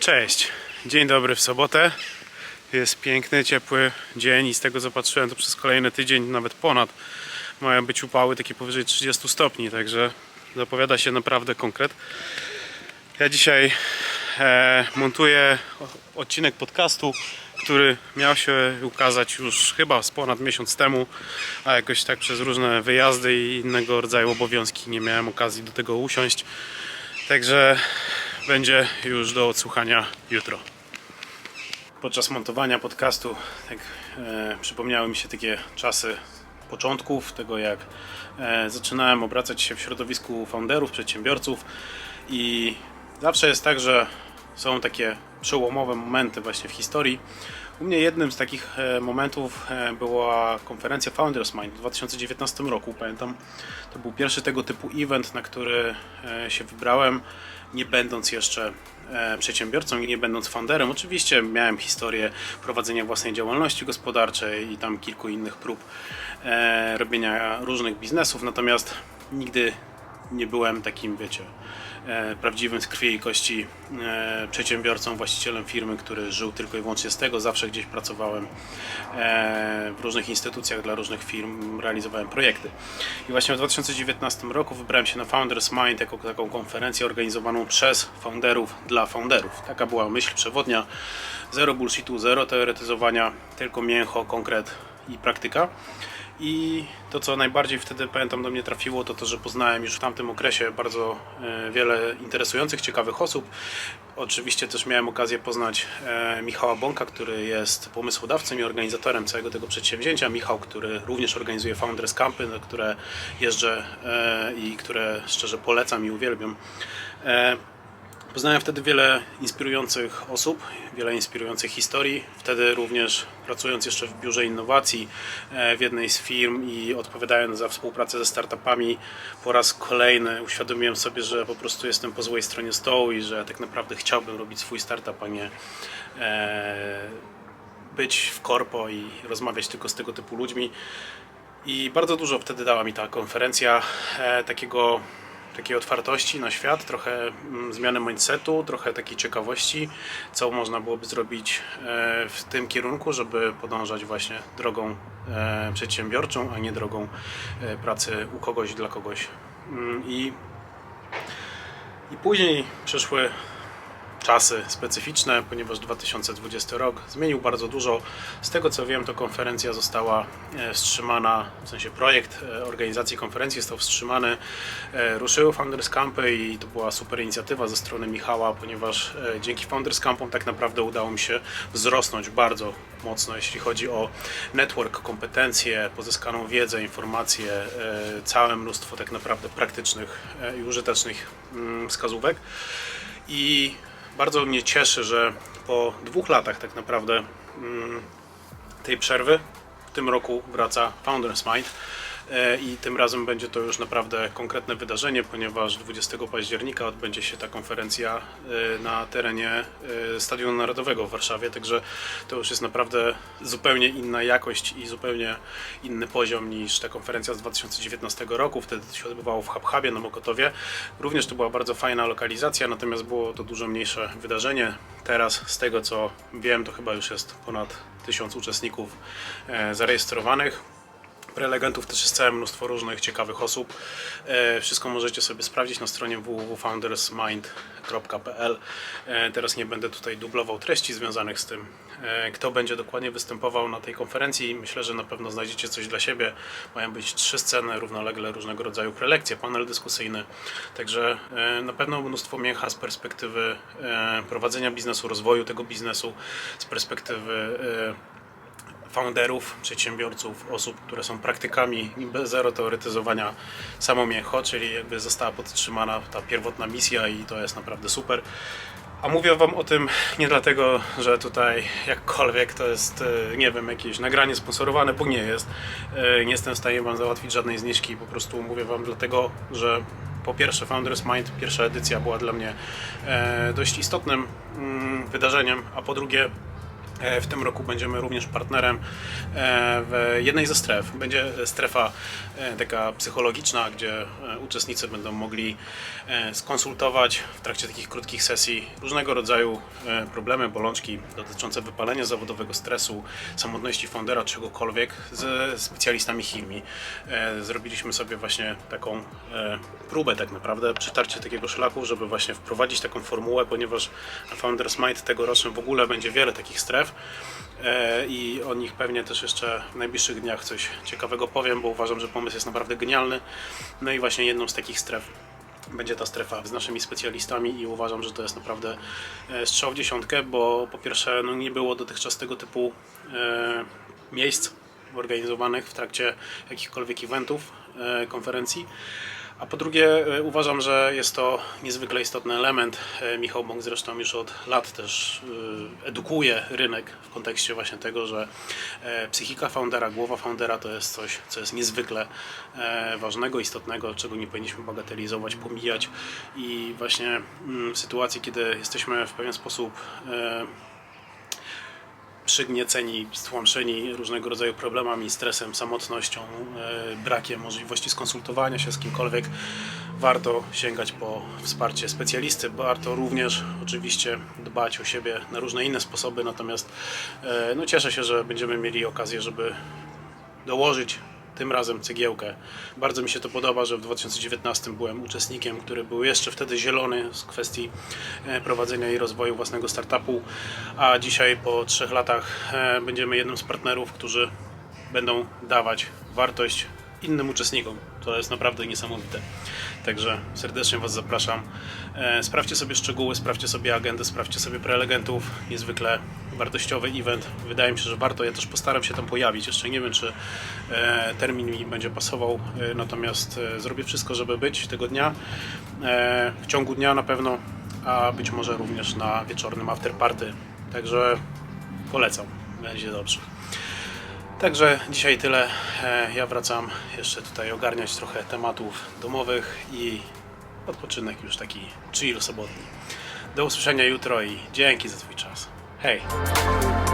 Cześć, dzień dobry w sobotę. Jest piękny, ciepły dzień i z tego co patrzyłem to przez kolejny tydzień, nawet ponad, mają być upały takie powyżej 30 stopni, także zapowiada się naprawdę konkret. Ja dzisiaj e, montuję odcinek podcastu, który miał się ukazać już chyba z ponad miesiąc temu, a jakoś tak przez różne wyjazdy i innego rodzaju obowiązki nie miałem okazji do tego usiąść. Także będzie już do odsłuchania jutro. Podczas montowania podcastu tak, e, przypomniały mi się takie czasy początków, tego jak e, zaczynałem obracać się w środowisku founderów, przedsiębiorców i zawsze jest tak, że są takie przełomowe momenty właśnie w historii. U mnie jednym z takich e, momentów e, była konferencja Founders Mind w 2019 roku. Pamiętam, to był pierwszy tego typu event, na który e, się wybrałem, nie będąc jeszcze przedsiębiorcą i nie będąc founderem. Oczywiście miałem historię prowadzenia własnej działalności gospodarczej i tam kilku innych prób robienia różnych biznesów, natomiast nigdy nie byłem takim, wiecie, e, prawdziwym z krwi i kości e, przedsiębiorcą, właścicielem firmy, który żył tylko i wyłącznie z tego. Zawsze gdzieś pracowałem e, w różnych instytucjach dla różnych firm, realizowałem projekty. I właśnie w 2019 roku wybrałem się na Founders Mind jako taką konferencję organizowaną przez founderów dla founderów. Taka była myśl przewodnia. Zero bullshitu, zero teoretyzowania, tylko mięcho, konkret i praktyka. I to, co najbardziej wtedy pamiętam do mnie trafiło, to to, że poznałem już w tamtym okresie bardzo e, wiele interesujących, ciekawych osób. Oczywiście też miałem okazję poznać e, Michała Bąka, który jest pomysłodawcą i organizatorem całego tego przedsięwzięcia. Michał, który również organizuje Founders Campy, na które jeżdżę e, i które szczerze polecam i uwielbiam. Poznałem wtedy wiele inspirujących osób, wiele inspirujących historii. Wtedy również pracując jeszcze w biurze innowacji e, w jednej z firm i odpowiadając za współpracę ze startupami, po raz kolejny uświadomiłem sobie, że po prostu jestem po złej stronie stołu i że tak naprawdę chciałbym robić swój startup, a nie e, być w korpo i rozmawiać tylko z tego typu ludźmi. I bardzo dużo wtedy dała mi ta konferencja e, takiego, takiej otwartości na świat, trochę mm, zmiany mindsetu, trochę takiej ciekawości, co można byłoby zrobić e, w tym kierunku, żeby podążać właśnie drogą e, przedsiębiorczą, a nie drogą e, pracy u kogoś dla kogoś. Mm, I, i później przyszły czasy specyficzne, ponieważ 2020 rok zmienił bardzo dużo. Z tego co wiem, to konferencja została e, wstrzymana, w sensie projekt e, organizacji konferencji został wstrzymany. E, Ruszyły Founders Campy i to była super inicjatywa ze strony Michała, ponieważ dzięki Founders Campom tak naprawdę udało mi się wzrosnąć bardzo mocno, jeśli chodzi o network, kompetencje, pozyskaną wiedzę, informacje, całe mnóstwo tak naprawdę praktycznych i użytecznych mm, wskazówek. I bardzo mnie cieszy, że po dwóch latach tak naprawdę mm, tej przerwy w tym roku wraca Founders Mind. E, I tym razem będzie to już naprawdę konkretne wydarzenie, ponieważ 20 października odbędzie się ta konferencja e, na terenie e, Stadionu Narodowego w Warszawie, także to już jest naprawdę zupełnie inna jakość i zupełnie inny poziom niż ta konferencja z 2019 roku. Wtedy się odbywało w Hubhubie na Mokotowie. Również to była bardzo fajna lokalizacja, natomiast było to dużo mniejsze wydarzenie. Teraz z tego co wiem, to chyba już jest ponad 1000 uczestników zarejestrowanych. Prelegentów też jest całe mnóstwo różnych ciekawych osób. E, Wszystko możecie sobie sprawdzić na stronie www.foundersmind.pl. E, Teraz nie będę tutaj dublował treści związanych z tym, e, kto będzie dokładnie występował na tej konferencji. Myślę, że na pewno znajdziecie coś dla siebie. Mają być trzy sceny, równolegle różnego rodzaju prelekcje, panel dyskusyjny. Także na pewno mnóstwo mięcha z perspektywy prowadzenia biznesu, rozwoju tego biznesu, z perspektywy founderów, przedsiębiorców, osób, które są praktykami bez zero teoretyzowania samo mięcho, czyli jakby została podtrzymana ta pierwotna misja i to jest naprawdę super. A mówię Wam o tym nie dlatego, że tutaj jakkolwiek to jest, e, nie wiem, jakieś nagranie sponsorowane, bo nie jest. E, Nie jestem w stanie Wam załatwić żadnej zniżki, po prostu mówię Wam dlatego, że po pierwsze Founders Mind, pierwsza edycja była dla mnie e, dość istotnym mm, wydarzeniem, a po drugie W tym roku będziemy również partnerem e, w jednej ze stref. Będzie strefa e, taka psychologiczna, gdzie e, uczestnicy będą mogli e, skonsultować w trakcie takich krótkich sesji różnego rodzaju e, problemy, bolączki dotyczące wypalenia zawodowego, stresu, samotności foundera, czegokolwiek ze specjalistami chemii. E, Zrobiliśmy sobie właśnie taką e, próbę tak naprawdę, przytarcie takiego szlaku, żeby właśnie wprowadzić taką formułę, ponieważ Founders Mind tegorocznym w ogóle będzie wiele takich stref e, i o nich pewnie też jeszcze w najbliższych dniach coś ciekawego powiem, bo uważam, że pomysł jest naprawdę genialny. No i właśnie jedną z takich stref będzie ta strefa z naszymi specjalistami i uważam, że to jest naprawdę e, strzał w dziesiątkę, bo po pierwsze no nie było dotychczas tego typu e, miejsc organizowanych w trakcie jakichkolwiek eventów, konferencji. A po drugie, e, uważam, że jest to niezwykle istotny element. E, Michał Bąk zresztą już od lat też e, edukuje rynek w kontekście właśnie tego, że psychika foundera, głowa foundera to jest coś, co jest niezwykle ważnego, istotnego, czego nie powinniśmy bagatelizować, pomijać i właśnie mm, w sytuacji, kiedy jesteśmy w pewien sposób przygnieceni, stłamszeni różnego rodzaju problemami, stresem, samotnością, e, brakiem możliwości skonsultowania się z kimkolwiek, warto sięgać po wsparcie specjalisty. Warto również oczywiście dbać o siebie na różne inne sposoby, natomiast e, no, cieszę się, że będziemy mieli okazję, żeby dołożyć tym razem cegiełkę. Bardzo mi się to podoba, że w 2019 byłem uczestnikiem, który był jeszcze wtedy zielony z kwestii e, prowadzenia i rozwoju własnego startupu, a dzisiaj po trzech latach e, będziemy jednym z partnerów, którzy będą dawać wartość innym uczestnikom. To jest naprawdę niesamowite. Także serdecznie Was zapraszam. E, Sprawdźcie sobie szczegóły, sprawdźcie sobie agendę, sprawdźcie sobie prelegentów. Niezwykle wartościowy event. Wydaje mi się, że warto. Ja też postaram się tam pojawić. Jeszcze nie wiem, czy e, termin mi będzie pasował, e, natomiast e, zrobię wszystko, żeby być tego dnia. W ciągu dnia na pewno, a być może również na wieczornym afterparty. Także polecam. Będzie dobrze. Także dzisiaj tyle. Ja wracam jeszcze tutaj ogarniać trochę tematów domowych i odpoczynek już taki chill sobotni. Do usłyszenia jutro i dzięki za Twój czas. Hey.